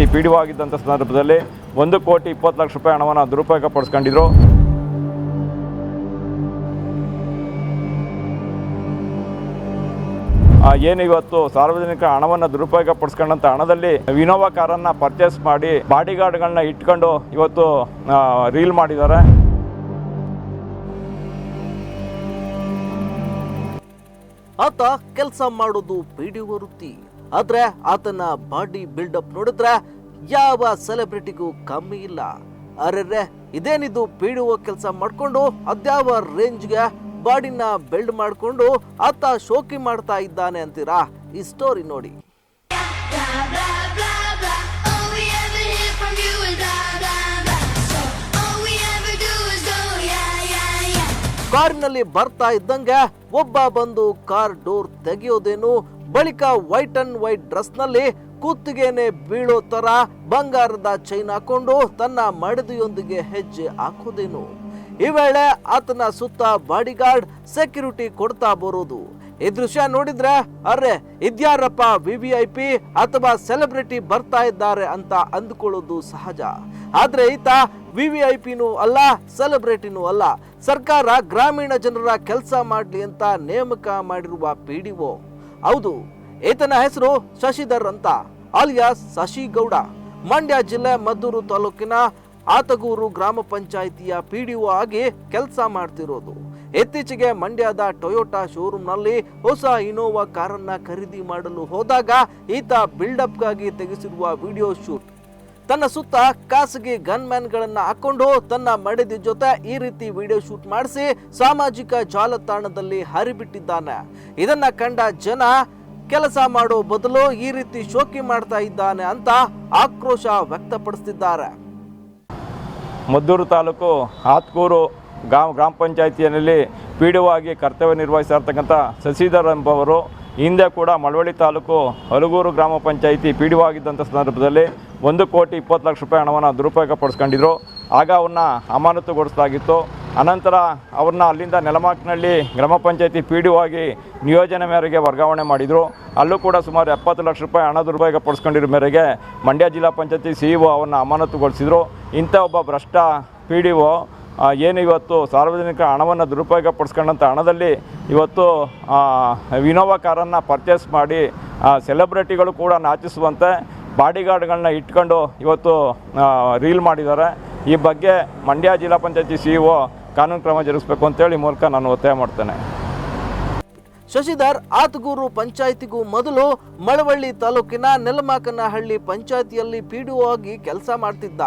Panchayat P D ಆಗಿದ್ದಂಥ ಸಂದರ್ಭದಲ್ಲಿ ಒಂದು ಕೋಟಿ ಇಪ್ಪತ್ತು ಲಕ್ಷ ರೂಪಾಯಿ ಹಣವನ್ನು ದುರುಪಯೋಗ ಪಡಿಸ್ಕೊಂಡಿದ್ರು. ಏನು ಇವತ್ತು ಸಾರ್ವಜನಿಕ ಹಣವನ್ನು ದುರುಪಯೋಗ ಪಡಿಸ್ಕೊಂಡಂಥ ಹಣದಲ್ಲಿ ವಿನೋವಾ ಕಾರನ್ನು ಪರ್ಚೇಸ್ ಮಾಡಿ ಬಾಡಿಗಾರ್ಡ್ಗಳನ್ನ ಇಟ್ಕೊಂಡು ಇವತ್ತು ರೀಲ್ ಮಾಡಿದ್ದಾರೆ. ಆತ ಕೆಲಸ ಮಾಡೋದು ಪಿಡಿ ವೃತ್ತಿ. ಆದ್ರೆ ಆತನ ಬಾಡಿ ಬಿಲ್ಡಪ್ ನೋಡಿದ್ರೆ ಯಾವ ಸೆಲೆಬ್ರಿಟಿಗೂ ಕಮ್ಮಿ ಇಲ್ಲ ಅರೆರೆ, ಇದೇನಿದು ಪೀಡುವ ಕೆಲಸ ಮಾಡಿಕೊಂಡು ಅದ್ಯಾವ ರೇಂಜ್ಗೆ ಬಾಡಿನ ಬಿಲ್ಡ್ ಮಾಡಿಕೊಂಡು ಆತ ಶೋಕಿ ಮಾಡ್ತಾ ಇದ್ದಾನೆ ಅಂತೀರಾ ಈ ಸ್ಟೋರಿ ನೋಡಿ. ಕಾರಿನಲ್ಲಿ ಬರ್ತಾ ಇದ್ದಂಗೆ ಒಬ್ಬ ಬಂದು ಕಾರ್ ಡೋರ್ ತೆಗೆಯೋದೇನು, ಬಳಿಕ ವೈಟ್ ಅಂಡ್ ವೈಟ್ ಡ್ರೆಸ್ನಲ್ಲಿ ಕುತ್ತಿಗೆನೆ ಬೀಳೋ ತರ ಬಂಗಾರದ ಚೈನ್ ಹಾಕೊಂಡು ತನ್ನ ಮಡದಿಯೊಂದಿಗೆ ಹೆಜ್ಜೆ ಹಾಕೋದೇನು. ಈ ವೇಳೆ ಆತನ ಸುತ್ತ ಬಾಡಿಗಾರ್ಡ್ ಸೆಕ್ಯೂರಿಟಿ ಕೊಡ್ತಾ ಬರೋದು. ಈ ದೃಶ್ಯ ನೋಡಿದ್ರೆ, ಅರೆ, ಇದ್ಯಾರಪ್ಪ ವಿ ವಿ ಐ ಪಿ ಅಥವಾ ಸೆಲೆಬ್ರಿಟಿ ಬರ್ತಾ ಇದ್ದಾರೆ ಅಂತ ಅಂದುಕೊಳ್ಳೋದು ಸಹಜ. ಆದ್ರೆ ಈತ ವಿ ವಿ ಐ ಪಿನೂ ಅಲ್ಲ ಸೆಲೆಬ್ರಿಟಿನೂ ಅಲ್ಲ. ಸರ್ಕಾರ ಗ್ರಾಮೀಣ ಜನರ ಕೆಲಸ ಮಾಡಲಿ ಅಂತ ನೇಮಕ ಮಾಡಿರುವ ಪಿ ಹೌದು ಈತನ ಹೆಸರು ಶಶಿಧರ್ ಅಂತ. ಅಲಿಯಾಸ್ ಶಶಿಗೌಡ. ಮಂಡ್ಯ ಜಿಲ್ಲೆ ಮದ್ದೂರು ತಾಲೂಕಿನ ಆತಗೂರು ಗ್ರಾಮ ಪಂಚಾಯಿತಿಯ ಪಿಡಿಒ ಆಗಿ ಕೆಲಸ ಮಾಡ್ತಿರೋದು. ಇತ್ತೀಚೆಗೆ ಮಂಡ್ಯದ ಟೊಯೋಟಾ ಶೋರೂಮ್ನಲ್ಲಿ ಹೊಸ ಇನೋವಾ ಕಾರನ್ನ ಖರೀದಿ ಮಾಡಲು ಹೋದಾಗ ಈತ ಬಿಲ್ಡಪ್ಗಾಗಿ ತೆಗೆಸಿರುವ ವಿಡಿಯೋ ಶೂಟ್. ತನ್ನ ಸುತ್ತ ಖಾಸಗಿ ಗನ್ಮ್ಯಾನ್ಗಳನ್ನು ಹಾಕೊಂಡು ತನ್ನ ಮಡದಿ ಜೊತೆ ಈ ರೀತಿ ವಿಡಿಯೋ ಶೂಟ್ ಮಾಡಿಸಿ ಸಾಮಾಜಿಕ ಜಾಲತಾಣದಲ್ಲಿ ಹರಿಬಿಟ್ಟಿದ್ದಾನೆ. ಇದನ್ನ ಕಂಡ ಜನ ಕೆಲಸ ಮಾಡೋ ಬದಲು ಈ ರೀತಿ ಶೋಕಿ ಮಾಡ್ತಾ ಇದ್ದಾನೆ ಅಂತ ಆಕ್ರೋಶ ವ್ಯಕ್ತಪಡಿಸುತ್ತಿದ್ದಾರೆ ಮದ್ದೂರು ತಾಲೂಕು ಆತ್ಕೂರು ಗ್ರಾಮ ಗ್ರಾಮ ಪಂಚಾಯಿತಿಯಲ್ಲಿ ಪಿ ಕರ್ತವ್ಯ ನಿರ್ವಹಿಸ್ತಾ ಇರ್ತಕ್ಕಂಥ ಶಶಿಧರ್ ಎಂಬವರು, ಹಿಂದೆ ಕೂಡ ಮಳವಳ್ಳಿ ತಾಲೂಕು ಹಲಗೂರು ಗ್ರಾಮ ಪಂಚಾಯಿತಿ ಪಿ ಸಂದರ್ಭದಲ್ಲಿ ಒಂದು ಕೋಟಿ ಇಪ್ಪತ್ತು ಲಕ್ಷ ರೂಪಾಯಿ ಹಣವನ್ನು ದುರುಪಯೋಗ ಪಡಿಸ್ಕೊಂಡಿದ್ರು. ಆಗ ಅವನ್ನ ಅಮಾನತುಗೊಳಿಸಲಾಗಿತ್ತು. ಅನಂತರ ಅವ್ರನ್ನ ಅಲ್ಲಿಂದ ನೆಲಮಾಕ್ನಳ್ಳಿ ಗ್ರಾಮ ಪಂಚಾಯತಿ ಪಿ ಡಿ ಆಗಿ ನಿಯೋಜನೆ ಮೇರೆಗೆ ವರ್ಗಾವಣೆ ಮಾಡಿದರು. ಅಲ್ಲೂ ಕೂಡ ಸುಮಾರು ಎಪ್ಪತ್ತು ಲಕ್ಷ ರೂಪಾಯಿ ಹಣ ದುರುಪಯೋಗ ಪಡಿಸ್ಕೊಂಡಿರೋ ಮೇರೆಗೆ ಮಂಡ್ಯ ಜಿಲ್ಲಾ ಪಂಚಾಯತಿ ಸಿ ಇ ಒ ಅವನ್ನ ಅಮಾನತುಗೊಳಿಸಿದರು. ಇಂಥ ಒಬ್ಬ ಭ್ರಷ್ಟ ಪಿ ಡಿ ಒ ಏನು ಇವತ್ತು ಸಾರ್ವಜನಿಕ ಹಣವನ್ನು ದುರುಪಯೋಗ ಪಡಿಸ್ಕೊಂಡಂಥ ಹಣದಲ್ಲಿ ಇವತ್ತು ವಿನೋವಾ ಕಾರನ್ನು ಪರ್ಚೇಸ್ ಮಾಡಿ ಸೆಲೆಬ್ರಿಟಿಗಳು ಕೂಡ ನಾಚಿಸುವಂತೆ ಬಾಡಿಗಾರ್ಡ್ಗಳನ್ನ ಇಟ್ಕೊಂಡು ಇವತ್ತು ರೀಲ್ ಮಾಡಿದ್ದಾರೆ. ಈ ಬಗ್ಗೆ ಮಂಡ್ಯ ಜಿಲ್ಲಾ ಪಂಚಾಯತಿ ಸಿ ಇ ಕಾನೂನು ಕ್ರಮ ಜರುಗಿಸಬೇಕು ಅಂತೇಳಿ ಮೂಲಕ ನಾನು ಒತ್ತಾಯ ಮಾಡ್ತೇನೆ. ಶಶಿಧರ್ ಆತಗೂರು ಪಂಚಾಯಿತಿಗೂ ಮೊದಲು ಮಳವಳ್ಳಿ ತಾಲೂಕಿನ ನೆಲಮಾಕನಹಳ್ಳಿ ಪಂಚಾಯಿತಿಯಲ್ಲಿ ಪಿಡಿಒ ಆಗಿ ಕೆಲಸ ಮಾಡ್ತಿದ್ದ.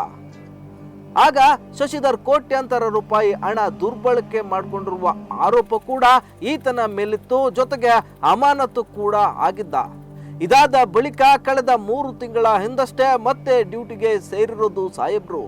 ಆಗ ಶಶಿಧರ್ ಕೋಟ್ಯಾಂತರ ರೂಪಾಯಿ ಹಣ ದುರ್ಬಳಕೆ ಮಾಡಿಕೊಂಡಿರುವ ಆರೋಪ ಕೂಡ ಈತನ ಮೇಲಿತ್ತು, ಜೊತೆಗೆ ಅಮಾನತು ಕೂಡ ಆಗಿದ್ದ. ಇದಾದ ಬಳಿಕ ಕಳೆದ ಮೂರು ತಿಂಗಳ ಹಿಂದಷ್ಟೇ ಮತ್ತೆ ಡ್ಯೂಟಿಗೆ ಸೇರಿರೋದು ಸಾಹೇಬ್ರು.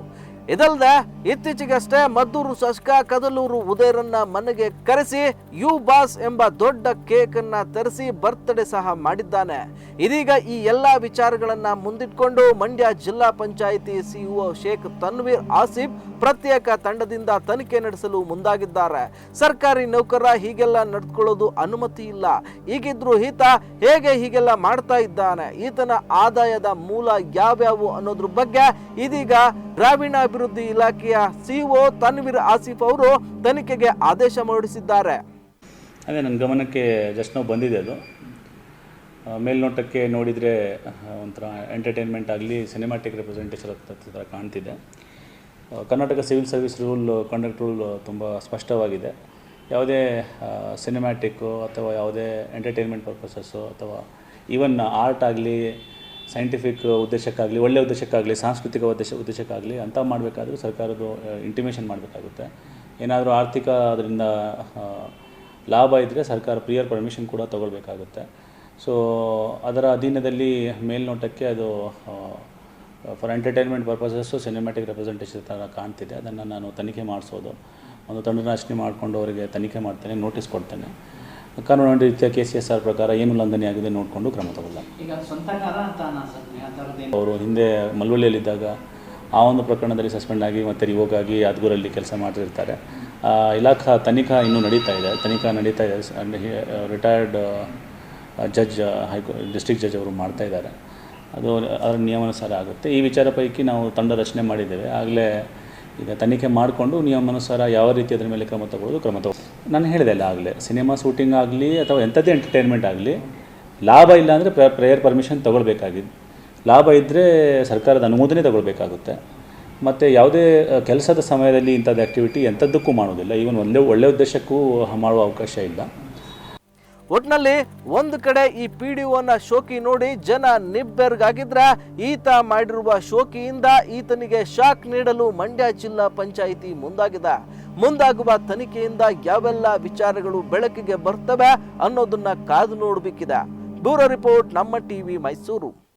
ಇದಲ್ಲದೆ ಇತ್ತೀಚೆಗಷ್ಟೇ ಮದ್ದೂರು ಶಾಸಕ ಕದಲೂರು ಉದಯರನ್ನ ಮನೆಗೆ ಕರೆಸಿ ಯು ಬಾಸ್ ಎಂಬ ದೊಡ್ಡ ಕೇಕ್ ಅನ್ನ ತರಿಸಿ ಬರ್ತ್ಡೇ ಸಹ ಮಾಡಿದ್ದಾನೆ. ಇದೀಗ ಈ ಎಲ್ಲಾ ವಿಚಾರಗಳನ್ನ ಮುಂದಿಟ್ಕೊಂಡು ಮಂಡ್ಯ ಜಿಲ್ಲಾ ಪಂಚಾಯಿತಿ ಸಿಇಒ ಶೇಖ್ ತನ್ವೀರ್ ಆಸಿಫ್ ಪ್ರತ್ಯೇಕ ತಂಡದಿಂದ ತನಿಖೆ ನಡೆಸಲು ಮುಂದಾಗಿದ್ದಾರೆ. ಸರ್ಕಾರಿ ನೌಕರ ಹೀಗೆಲ್ಲ ನಡೆದುಕೊಳ್ಳೋದು ಅನುಮತಿ ಇಲ್ಲ. ಹೀಗಿದ್ರು ಈತ ಹೇಗೆ ಹೀಗೆಲ್ಲ ಮಾಡ್ತಾ ಇದ್ದಾನೆ? ಈತನ ಆದಾಯದ ಮೂಲ ಯಾವ್ಯಾವು ಅನ್ನೋದ್ರ ಬಗ್ಗೆ ಇದೀಗ ಗ್ರಾಮೀಣಾಭಿವೃದ್ಧಿ ಇಲಾಖೆಯ ಸಿಇಒ ತನ್ವೀರ್ ಆಸಿಫ್ ಅವರು ತನಿಖೆಗೆ ಆದೇಶ ಹೊರಡಿಸಿದ್ದಾರೆ. ಅದೇ ನನ್ನ ಗಮನಕ್ಕೆ ಜಸ್ಟ್ ನಾವು ಬಂದಿದೆ ಅದು. ಮೇಲ್ನೋಟಕ್ಕೆ ನೋಡಿದರೆ ಒಂಥರ ಎಂಟರ್ಟೈನ್ಮೆಂಟ್ ಆಗಲಿ ಸಿನಿಮ್ಯಾಟಿಕ್ ರೆಪ್ರೆಸೆಂಟೇಷನ್ ಥರ ಕಾಣ್ತಿದೆ. Karnataka civil service rule conduct rule ತುಂಬ ಸ್ಪಷ್ಟವಾಗಿದೆ. ಯಾವುದೇ ಸಿನಿಮ್ಯಾಟಿಕ್ಕು ಅಥವಾ ಯಾವುದೇ ಎಂಟರ್ಟೈನ್ಮೆಂಟ್ ಪರ್ಪಸಸ್ಸು ಅಥವಾ ಈವನ್ ಆರ್ಟ್ ಆಗಲಿ ಸೈಂಟಿಫಿಕ್ ಉದ್ದೇಶಕ್ಕಾಗಲಿ ಒಳ್ಳೆಯ ಉದ್ದೇಶಕ್ಕಾಗಲಿ, ಸಾಂಸ್ಕೃತಿಕ ಉದ್ದೇಶ, ಉದ್ದೇಶಕ್ಕಾಗಲಿ ಅಂತ ಮಾಡಬೇಕಾದ್ರೂ ಸರ್ಕಾರದ ಇಂಟಿಮೇಷನ್ ಮಾಡಬೇಕಾಗುತ್ತೆ. ಏನಾದರೂ ಆರ್ಥಿಕ ಅದರಿಂದ ಲಾಭ ಇದ್ದರೆ ಸರ್ಕಾರ ಪ್ರಿಯರ್ ಪರ್ಮಿಷನ್ ಕೂಡ ತಗೊಳ್ಬೇಕಾಗುತ್ತೆ. ಸೊ ಅದರ ಅಧೀನದಲ್ಲಿ ಮೇಲ್ನೋಟಕ್ಕೆ ಅದು for entertainment purposes cinematic representation ಥರ ಕಾಣ್ತಿದೆ. ಅದನ್ನು ನಾನು ತನಿಖೆ ಮಾಡಿಸೋದು. ಒಂದು ತಂಡ ರಚನೆ ಮಾಡಿಕೊಂಡು ಅವರಿಗೆ ತನಿಖೆ ಮಾಡ್ತೇನೆ ನೋಟಿಸ್ ಕೊಡ್ತೇನೆ. ಕಾನೂನು ರೀತಿಯ ಕೆ ಸಿ ಎಸ್ ಆರ್ ಪ್ರಕಾರ ಏನು ಉಲ್ಲಂಘನೆ ಆಗಿದೆ ನೋಡಿಕೊಂಡು ಕ್ರಮ ತಗೊಳ್ಳ ಅವರು ಹಿಂದೆ ಮಲ್ವಳ್ಳಿಯಲ್ಲಿದ್ದಾಗ ಆ ಒಂದು ಪ್ರಕರಣದಲ್ಲಿ ಸಸ್ಪೆಂಡ್ ಆಗಿ ಮತ್ತೆ ರಿವೋಗಾಗಿ ಆಗಿ ಯಾದಗೂರಲ್ಲಿ ಕೆಲಸ ಮಾಡ್ತಿರ್ತಾರೆ ಆ, ಇಲಾಖಾ ತನಿಖಾ ಇನ್ನೂ ನಡೀತಾ ಇದೆ. ತನಿಖಾ ನಡೀತಾ ಇದೆ. ರಿಟೈರ್ಡ್ ಜಡ್ಜ್ ಹೈಕೋ ಡಿಸ್ಟ್ರಿಕ್ಟ್ ಜಡ್ಜ್ ಅವರು ಮಾಡ್ತಾ ಇದ್ದಾರೆ. ಅದು ಅದರ ನಿಯಮಾನುಸಾರ ಆಗುತ್ತೆ. ಈ ವಿಚಾರ ಪೈಕಿ ನಾವು ತಂಡ ರಚನೆ ಮಾಡಿದ್ದೇವೆ. ಆಗಲೇ ಈಗ ತನಿಖೆ ಮಾಡಿಕೊಂಡು ನಿಯಮಾನುಸಾರ ಯಾವ ರೀತಿ ಅದರ ಮೇಲೆ ಕ್ರಮ ತಗೊಳ್ಳೋದು ಕ್ರಮ ತಗೋ ನಾನು ಹೇಳಿದೆ ಅಲ್ಲ ಆಗಲೇ, ಸಿನಿಮಾ ಶೂಟಿಂಗ್ ಆಗಲಿ ಅಥವಾ ಎಂಥದ್ದೇ ಎಂಟರ್ಟೈನ್ಮೆಂಟ್ ಆಗಲಿ, ಲಾಭ ಇಲ್ಲ ಅಂದರೆ ಪ್ರೇಯರ್ ಪರ್ಮಿಷನ್ ತೊಗೊಳ್ಬೇಕಾಗಿದೆ ಲಾಭ ಇದ್ದರೆ ಸರ್ಕಾರದ ಅನುಮೋದನೆ ತಗೊಳ್ಬೇಕಾಗುತ್ತೆ. ಮತ್ತು ಯಾವುದೇ ಕೆಲಸದ ಸಮಯದಲ್ಲಿ ಇಂಥದ್ದು ಆ್ಯಕ್ಟಿವಿಟಿ ಎಂಥದ್ದಕ್ಕೂ ಮಾಡೋದಿಲ್ಲ. ಈವನ್ ಒಂದೇ ಒಳ್ಳೆಯ ಉದ್ದೇಶಕ್ಕೂ ಮಾಡುವ ಅವಕಾಶ ಇಲ್ಲ. ಒಟ್ನಲ್ಲಿ ಒಂದು ಕಡೆ ಈ ಪಿ ಡಿ ಒನ ಶೋಕಿ ನೋಡಿ ಜನ ನಿಬ್ಬೆರ್ಗಾಗಿದ್ರ ಈತ ಮಾಡಿರುವ ಶೋಕಿಯಿಂದ ಈತನಿಗೆ ಶಾಕ್ ನೀಡಲು ಮಂಡ್ಯ ಜಿಲ್ಲಾ ಪಂಚಾಯಿತಿ ಮುಂದಾಗಿದೆ. ಮುಂದಾಗುವ ತನಿಖೆಯಿಂದ ಯಾವೆಲ್ಲ ವಿಚಾರಗಳು ಬೆಳಕಿಗೆ ಬರ್ತವೆ ಅನ್ನೋದನ್ನ ಕಾದು ನೋಡಬೇಕಿದೆ. Bureau report Namma TV Mysuru.